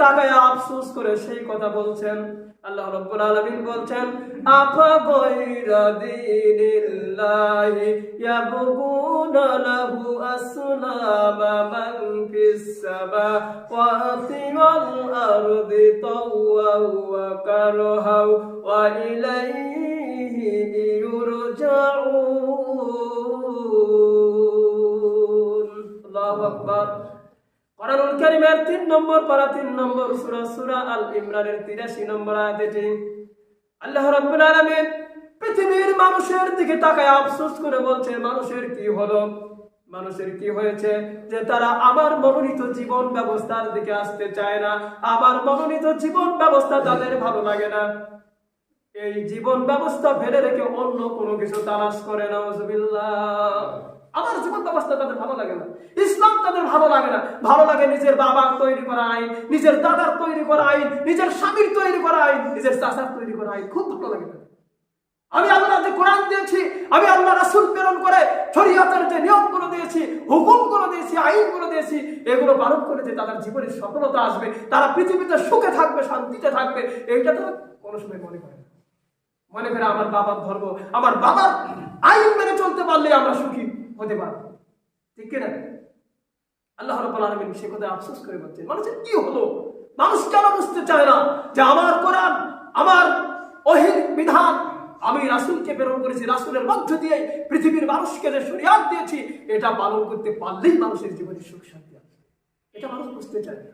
তাকায় আফসোস করে সেই কথা বলছেন। আল্লাহ রাব্বুল আলামিন বলছেন, আফা গায়রা দীনিল্লাহি ইয়াবগুনা লাহু আসলামা মান ফিস সামাওয়াতি ওয়াল আরদি তাওওয়ান ওয়া কারহাও ওয়া ইলাইহি ইউরজাউন আল্লাহু আকবার। কোরআনুল কারীমের 3 নম্বর পারা 3 নম্বর সূরা সূরা আল ইমরানের 83 নম্বর আয়াত আল্লাহ রাব্বুল আলামিন পৃথিবীর মানুষের দিকে তাকায় আফসোস করে বলছে, মানুষের কি হলো? মানুষের কি হয়েছে যে তারা আমার মনোনীত জীবন ব্যবস্থার দিকে আসতে চায় না? আমার মনোনীত জীবন ব্যবস্থা তাদের ভালো লাগে না? এই জীবন ব্যবস্থা ফেলে রেখে অন্য কোনো কিছু তালাশ করে না আমার জীবন ব্যবস্থা তাদের ভালো লাগে না। ইসলাম তাদের ভালো লাগে না। ভালো লাগে নিজের বাবার তৈরি করা আইন, নিজের দাদার তৈরি করা আইন, নিজের স্বামীর তৈরি করা আইন, নিজের চাষার তৈরি করা আইন। খুব ভালো লাগে। আমি আল্লাহ কোরআন দিয়েছি, আমি আল্লাহ রাসূল প্রেরণ করে শরীয়তের যে নিয়মগুলো দিয়েছি, হুকুমগুলো দিয়েছি, আইনগুলো দিয়েছি, এগুলো পালন করে যে তাদের জীবনে সফলতা আসবে, তারা পৃথিবীতে সুখে থাকবে, শান্তিতে থাকবে, এইটা তো কোনো সময় মনে করে মনে করে আমার বাবার ধর্ম, আমার বাবার আইন মেনে চলতে পারলে আমরা সুখী হতে পারব। ঠিক কিনা? আল্লাহ রব আলমিন সে কথা আফসোস করে বলছেন। মানুষের কি হলো? মানুষ কেন বুঝতে চায় না যে আমার কোরআন, আমার অহির বিধান, আমি রাসুলকে প্রেরণ করেছি, রাসুলের মধ্য দিয়ে পৃথিবীর মানুষকে যে শরিয়াত দিয়েছি, এটা পালন করতে পারলেই মানুষের জীবনে সুখ শান্তি আছে এটা মানুষ বুঝতে চায় না।